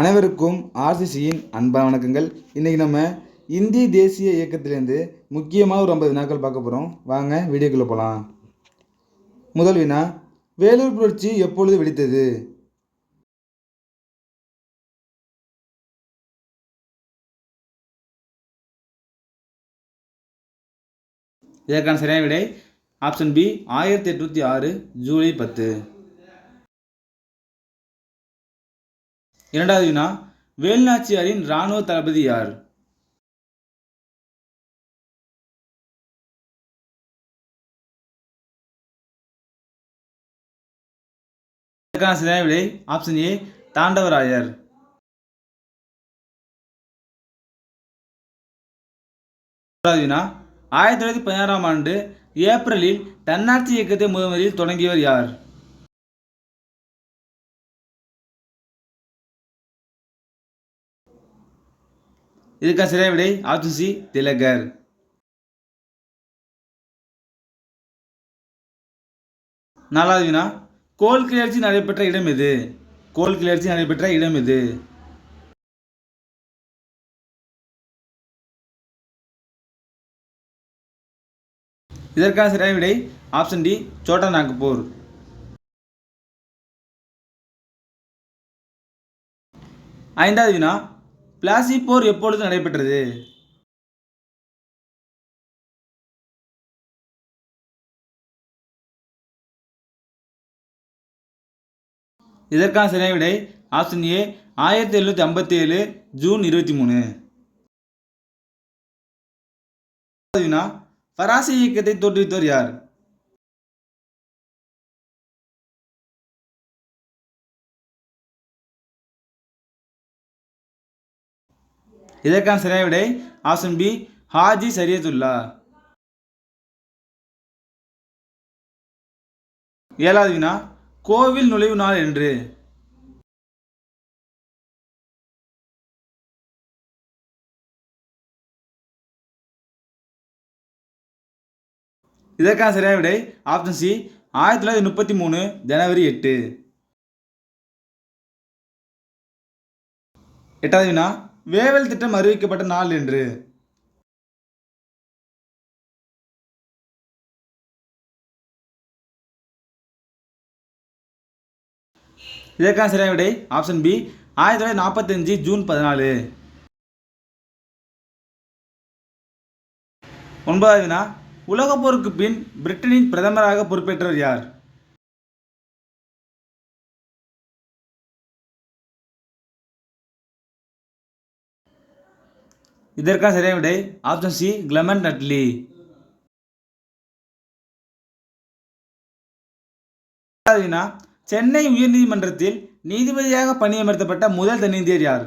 அனைவருக்கும் ஆர்சிசியின் அன்பான வணக்கங்கள். இன்றைக்கி நம்ம இந்திய தேசிய இயக்கத்திலேருந்து முக்கியமாக ஒரு ஐம்பது வினாக்கள் பார்க்க போகிறோம் வாங்க வீடியோக்குள்ளே போகலாம் முதல் வினா வேலூர் புரட்சி எப்பொழுது வெடித்தது? இதற்கான சரியான விடை ஆப்ஷன் பி ஆயிரத்தி எட்நூற்றி ஆறு ஜூலை பத்து. இரண்டாவது வினா வேல்நாச்சியாரின் இராணுவ தளபதி யார்? இதற்கான சரியான விடை ஆப்ஷன் ஏ தாண்டவராயர். வினா ஆயிரத்தி தொள்ளாயிரத்தி பதினாறாம் ஆண்டு ஏப்ரலில் தன்னாட்சி இயக்கத்தை முதன்முறையில் தொடங்கியவர் யார்? இதுக்கான சரியான விடை ஆப்ஷன் சி திலகர். நாலாவது வினா கோல் கிளர்ச்சி நடைபெற்ற இடம் எது? கோல் கிளர்ச்சி நடைபெற்ற இடம் எது? இதற்கான சரியான விடை ஆப்ஷன் டி சோட்டா நாக்பூர் ஐந்தாவது வினா பிளாசி போர் எப்பொழுது நடைபெற்றது? இதற்கான சிறைவிடை விடை ஆப்ஷன் ஏ ஆயிரத்தி எழுநூற்றி ஐம்பத்தி ஏழு ஜூன் இருபத்தி மூணு. வினா பராசி இயக்கத்தை தோற்றுவித்தவர் யார்? இதற்கான சரியான விடை ஆப்ஷன் பி ஹாஜி சரியத்துல்லா. ஏழாவது வினா கோவில் நுழைவு நாள் என்று. இதற்கான சரியான விடை ஆப்ஷன் சி ஆயிரத்தி தொள்ளாயிரத்தி முப்பத்தி மூணு ஜனவரி எட்டு. எட்டாவது வினா வேவல் திட்டம் அறிவிக்கப்பட்ட நாள் என்று. இதற்கான சரியான விடை ஆப்ஷன் பி ஆயிரத்தி தொள்ளாயிரத்தி நாற்பத்தஞ்சு ஜூன் பதினாலு. ஒன்பதாவது வினா உலகப் போருக்கு பின் பிரிட்டனின் பிரதமராக பொறுப்பேற்றவர் யார்? இதற்கான சரியான விடை. ஆப்ஷன் சி கிளமன் அட்லி வினா சென்னை உயர்நீதிமன்றத்தில் நீதிபதியாக பணியமர்த்தப்பட்ட முதல் தன்னிந்தியர் யார்?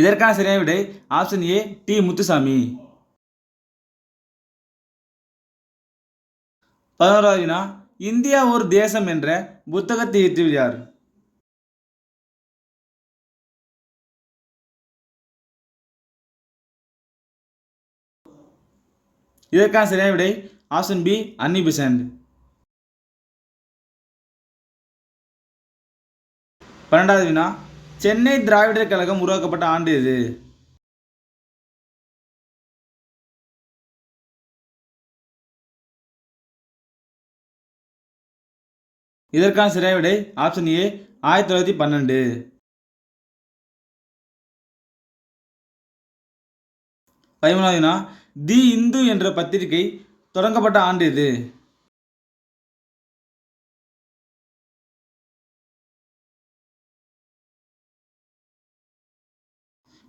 இதற்கான சரியான விடை. Option A D Muthusamy. பதினோராவது வினா இந்தியா ஒரு தேசம் என்ற புத்தகத்தை இயற்றியவர் யார்? இதற்கான சரியான விடை ஆப்ஷன் பி அன்னி பிசன்ட் பன்னெண்டாவது வினா சென்னை திராவிடர் கழகம் உருவாக்கப்பட்ட ஆண்டு எது? இதற்கான சரியான விடை ஆப்ஷன் ஏ ஆயிரத்தி தொள்ளாயிரத்தி பன்னெண்டு. பதிமூணாவதுனா தி இந்து என்ற பத்திரிகை தொடங்கப்பட்ட ஆண்டு இது.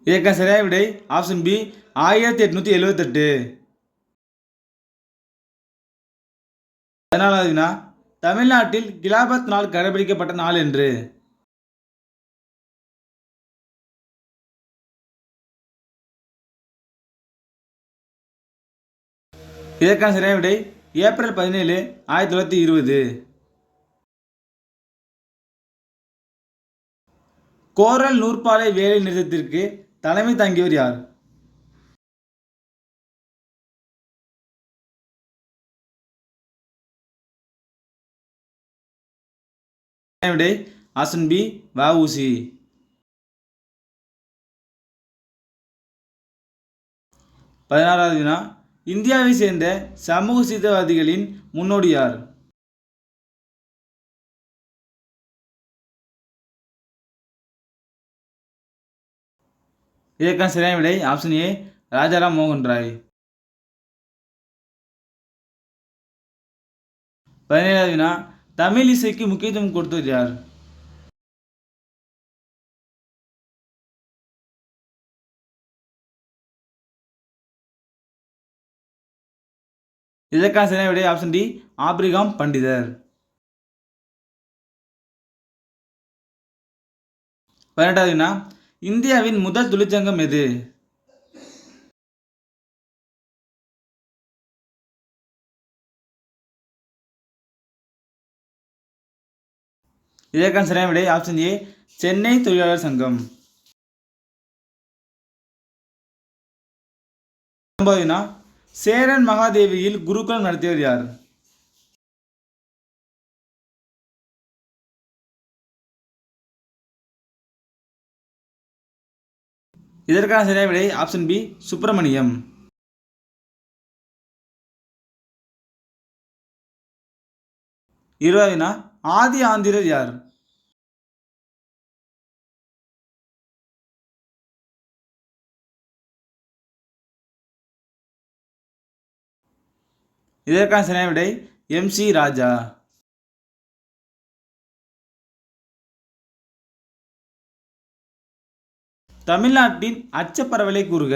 இதற்கான சரியான விடை ஆப்ஷன் பி ஆயிரத்தி எட்நூத்தி எழுபத்தெட்டு பதினாலாவது வினா தமிழ்நாட்டில் கிலாபத் நாள் கடைபிடிக்கப்பட்ட நாள் என்று. இதற்கான சரியான விடை ஏப்ரல் பதினேழு ஆயிரத்தி தொள்ளாயிரத்தி இருபது. கோரல் நூற்பாலை வேலை நிறுத்தத்திற்கு தலைமை தாங்கியவர் யார்? விடை ஆப்ஷன் பி வஉசி பதினாறாவது வினா. இந்தியாவை சேர்ந்த சமூக சீதவாதிகளின் முன்னோடி யார்? இதற்கான சரியான விடை. ஆப்ஷன் ஏ ராஜாராம் மோகன் ராய். பதினேழாவது வினா. தமிழ் இசைக்கு முக்கியத்துவம் கொடுத்தது யார்? இதற்கான சரியான விடை ஆப்ஷன் டி ஆப்ரிகாம் பண்டிதர். பதினெட்டாவது இந்தியாவின் முதல் தொழிற்சங்கம் எது? இதற்கான சரியான விடை ஆப்ஷன் ஏ சென்னை தொழிலாளர் சங்கம். ஒன்பதாவது சேரன் மகாதேவியில் குருகுலம் நடத்தியவர் யார்? இதற்கான சரியான விடை ஆப்ஷன் பி சுப்பிரமணியம். இருபது ஆதி ஆந்திரர் யார்? இதற்கான சரியான விடை எம் சி ராஜா. தமிழ்நாட்டின் அச்சப்பரவலை கூறுக.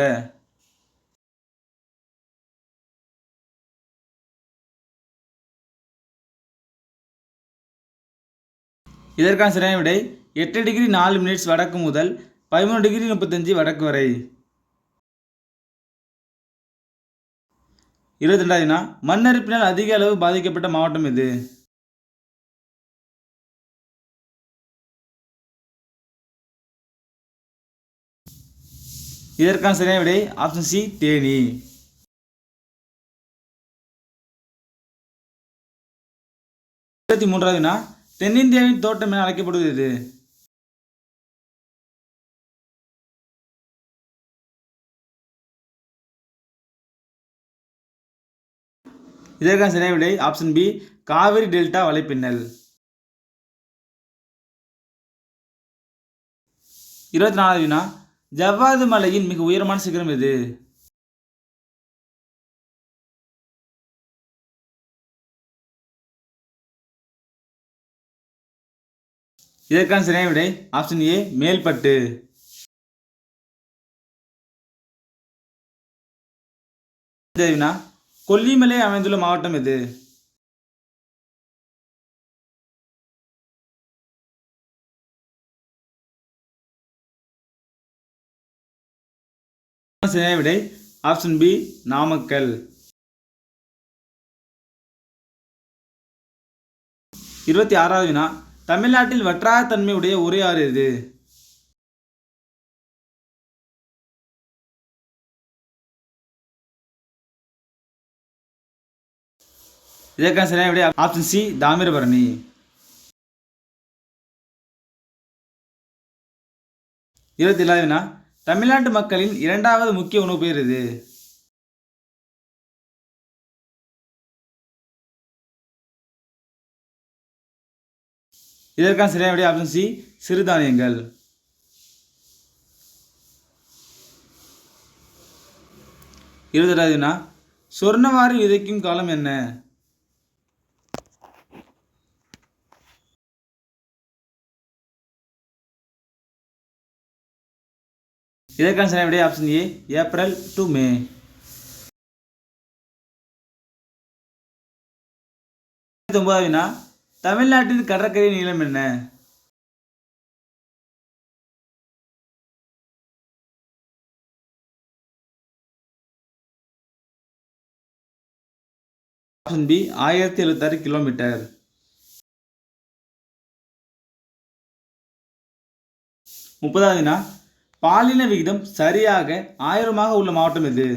இதற்கான சரியான விடை எட்டு டிகிரி நாலு மினிட்ஸ் வடக்கு முதல் பதிமூணு டிகிரி முப்பத்தஞ்சு வடக்கு வரை. இருபத்தி ரெண்டாவதுனா மண்ணரிப்பினால் அதிக அளவு பாதிக்கப்பட்ட மாவட்டம் எது? இதற்கான சரியான விடை ஆப்ஷன் சி தேனி. இருபத்தி மூன்றாவதுனா தென்னிந்தியாவின் தோட்டம் என அழைக்கப்படுவது எது? இதற்கான சரியான விடை ஆப்ஷன் பி காவிரி டெல்டா வலைப்பின்னல். இருபத்தி நாலாவது வினா ஜவ்வாது மலையின் மிக உயரமான சிகரம் எது? இதற்கான சரியான விடை ஆப்ஷன் ஏ மேல்பட்டு. அடுத்த வினா கொல்லிமலை அமைந்துள்ள மாவட்டம் எது? சரியான விடை ஆப்ஷன் பி நாமக்கல். இருபத்தி ஆறாவது வினா தமிழ்நாட்டில் வற்றாத தன்மை உடைய ஒரே ஆறு இது இதற்கான சரியான விடை ஆப்ஷன் சி தாமிரபரணி. இருபத்தி ஏழாவது தமிழ்நாட்டு மக்களின் இரண்டாவது முக்கிய உணவு பெயர் இது இதற்கான சரியான விடை ஆப்ஷன் சி சிறுதானியங்கள். இருபத்தி வினா சொர்ணவாரி விதைக்கும் காலம் என்ன? இதற்கான சரியான விடை option A April to May ஒன்பதாவது தமிழ்நாட்டின் கடற்கரை நீளம் என்ன? ஆப்ஷன் பி ஆயிரத்தி எழுபத்தாறு கிலோமீட்டர் முப்பதாவதுனா பாலின விகிதம் சரியாக ஆயிரமாக உள்ள மாவட்டம் எது?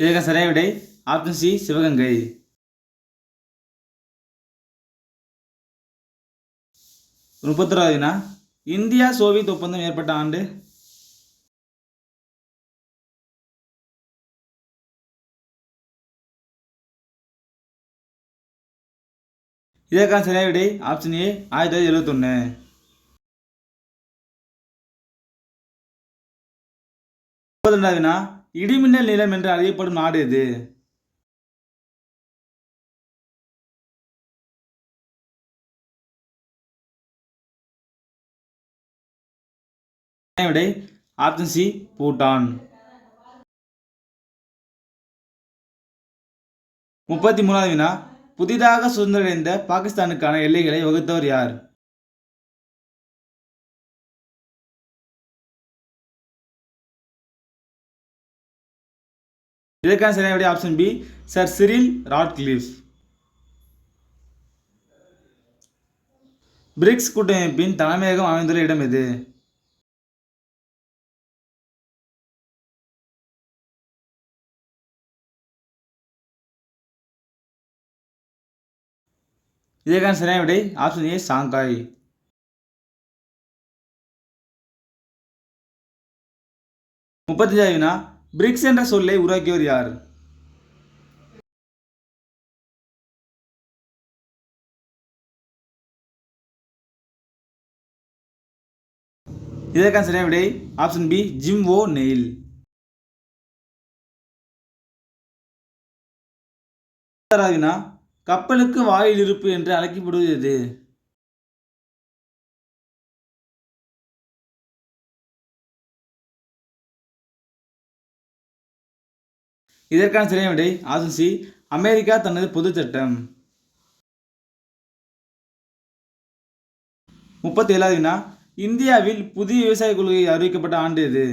இதற்கான சரியான விடை ஆப்ஷன் சி சிவகங்கை. முப்பத்தொராவது இந்தியா சோவியத் ஒப்பந்தம் ஏற்பட்ட ஆண்டு இதற்கான சரியான விடை ஆப்ஷன் ஏ ஆயிரத்தி தொள்ளாயிரத்தி எழுபத்தொன்று முப்பத்திரெண்டாவது வினா இடிமின்னல் நிலம் என்று அறியப்படும் நாடு எது? விடை ஆப்ஷன் சி பூட்டான். முப்பத்தி மூணாவது வினா புதிதாக சுதந்திரடைந்த பாகிஸ்தானுக்கான எல்லைகளை வகுத்தவர் யார்? இதற்கான சரியான option B Sir Cyril Radcliffe BRICS கூட்டமைப்பின் தலைமையகம் அமைந்துள்ள இடம் எது? இதற்கான சரியான விடை ஆப்ஷன் ஏ சாங்காய். முப்பத்தஞ்சாவது வினா பிரிக்ஸ் என்ற சொல்லை உருவாக்கியவர் யார்? இதற்கான சரியான விடை option B Jim O'Neill. வினா கப்பலுக்கு வாயில் இருப்பு என்று அழைக்கப்படுவது எது இதற்கான சரியான விடை ஆப்ஷன் சி அமெரிக்கா தனது பொது சட்டம். முப்பத்தி ஏழாவது வினா இந்தியாவில் புதிய விவசாய கொள்கை அறிவிக்கப்பட்ட ஆண்டு எது?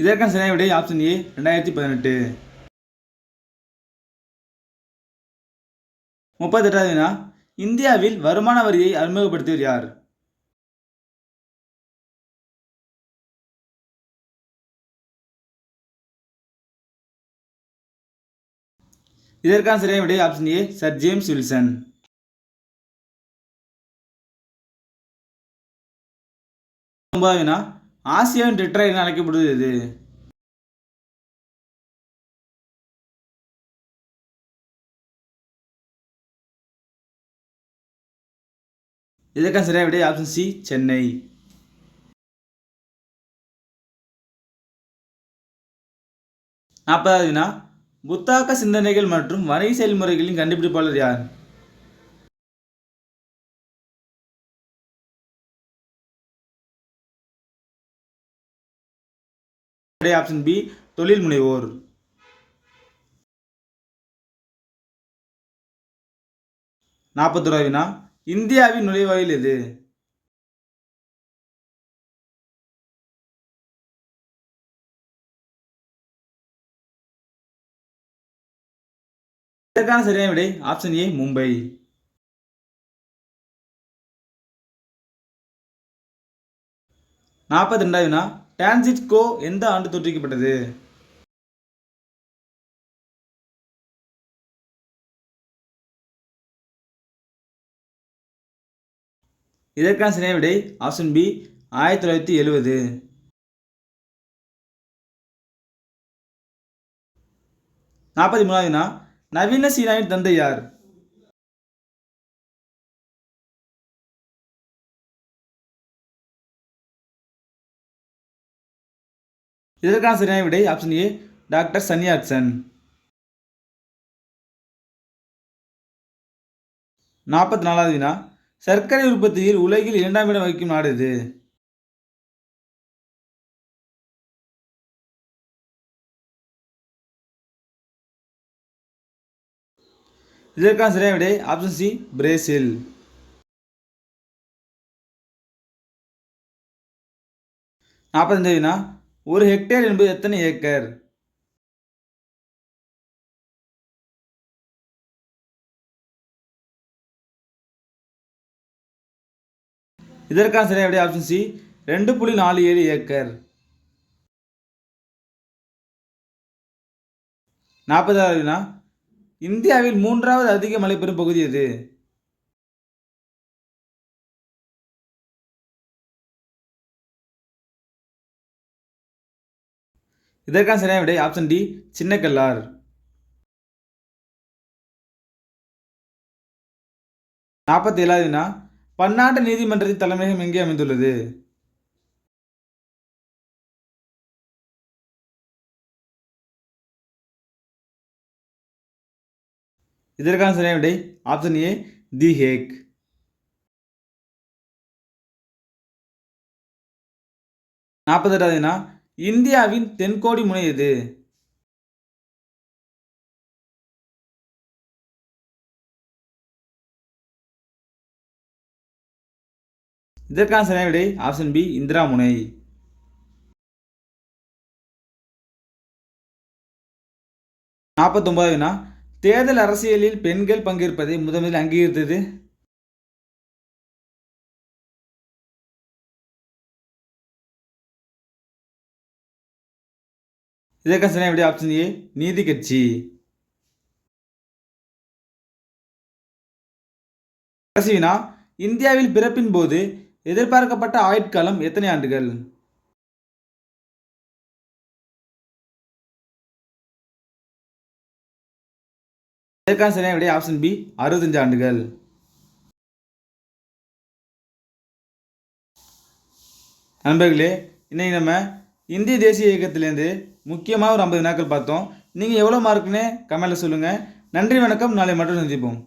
இதற்கான சரியான விடை ஆப்ஷன் ஏ ரெண்டாயிரத்தி பதினெட்டு. முப்பத்தெட்டாவது வினா இந்தியாவில் வருமான வரியை அறிமுகப்படுத்தியவர் யார்? இதற்கான சரியான விடை option A Sir James Wilson ஒன்பதாவது வினா ஆசியாவின் டெட்ரா என அழைக்கப்படுவது எது? இதற்கான சரியான விடை ஆப்ஷன் சி சென்னை. நாற்பதாவது புத்தாக்க சிந்தனைகள் மற்றும் வணிக செயல்முறைகளின் கண்டுபிடிப்பாளர் யார்? ஆப்ஷன் பி தொழில் முனைவோர். நாற்பத்தோரா வினா இந்தியாவின் நுழைவாயில் எது? இதற்கான சரியான விடை ஆப்ஷன் ஏ மும்பை. நாற்பத்தி ரெண்டாவது டான்சிட் கோ எந்த ஆண்டு தோற்றுவிக்கப்பட்டது? இதற்கான சரியான விடை ஆப்ஷன் பி ஆயிரத்தி தொள்ளாயிரத்தி எழுபது. நாற்பத்தி மூணாவதுனா நவீன சீனாவின் தந்தை யார்? இதற்கான சரியான விடை ஆப்ஷன் ஏ டாக்டர் சன்யாட்சன் நாற்பத்தி நாலாவது வினா சர்க்கரை உற்பத்தியில் உலகில் இரண்டாம் இடம் வகிக்கும் நாடு இது இதற்கான சரியான விடை ஆப்ஷன் சி பிரேசில் நாற்பத்தஞ்சு வினா ஒரு ஹெக்டேர் என்பது எத்தனை ஏக்கர்? இதற்கான சரியான விடை ஆப்ஷன் சி ரெண்டு புள்ளி நாலு ஏழு ஏக்கர். நாற்பதாவது வினா இந்தியாவில் மூன்றாவது அதிக மழை பெறும் பகுதி எது? இதற்கான சரியான விடை ஆப்ஷன் டி சின்னக்கல்லார். நாற்பத்தி ஏழாவது வினா பன்னாட்டு நீதிமன்றத்தின் தலைமையகம் எங்கே அமைந்துள்ளது? இதற்கான சரியான விடை ஆப்ஷன் ஏ தி ஹேக். நாற்பத்தெட்டாவது வினா இந்தியாவின் தென்கோடி முனை எது? இதற்கான சரியான விடை? ஆப்ஷன் பி இந்திரா முனை. நாற்பத்தொன்பதாவது வினா தேர்தல் அரசியலில் பெண்கள் பங்கேற்பதை முதலில் அங்கீகரித்தது இதற்கான சரியான விடை ஆப்ஷன் ஏ நீதி கட்சி. கடைசி வினா இந்தியாவில் பிறப்பின் போது எதிர்பார்க்கப்பட்ட ஆயுட்காலம் எத்தனை ஆண்டுகள்? இதற்கான சரியான விடை ஆப்ஷன் பி அறுபத்தஞ்சு ஆண்டுகள். நண்பர்களே இன்னைக்கு நம்ம இந்திய தேசிய இயக்கத்திலேருந்து முக்கியமாக ஒரு ஐம்பது வினாக்கள் பார்த்தோம். நீங்கள் எவ்வளோ மார்க்குன்னு கமெண்ட்டில் சொல்லுங்கள் நன்றி வணக்கம். நாளை மட்டும் சந்திப்போம்.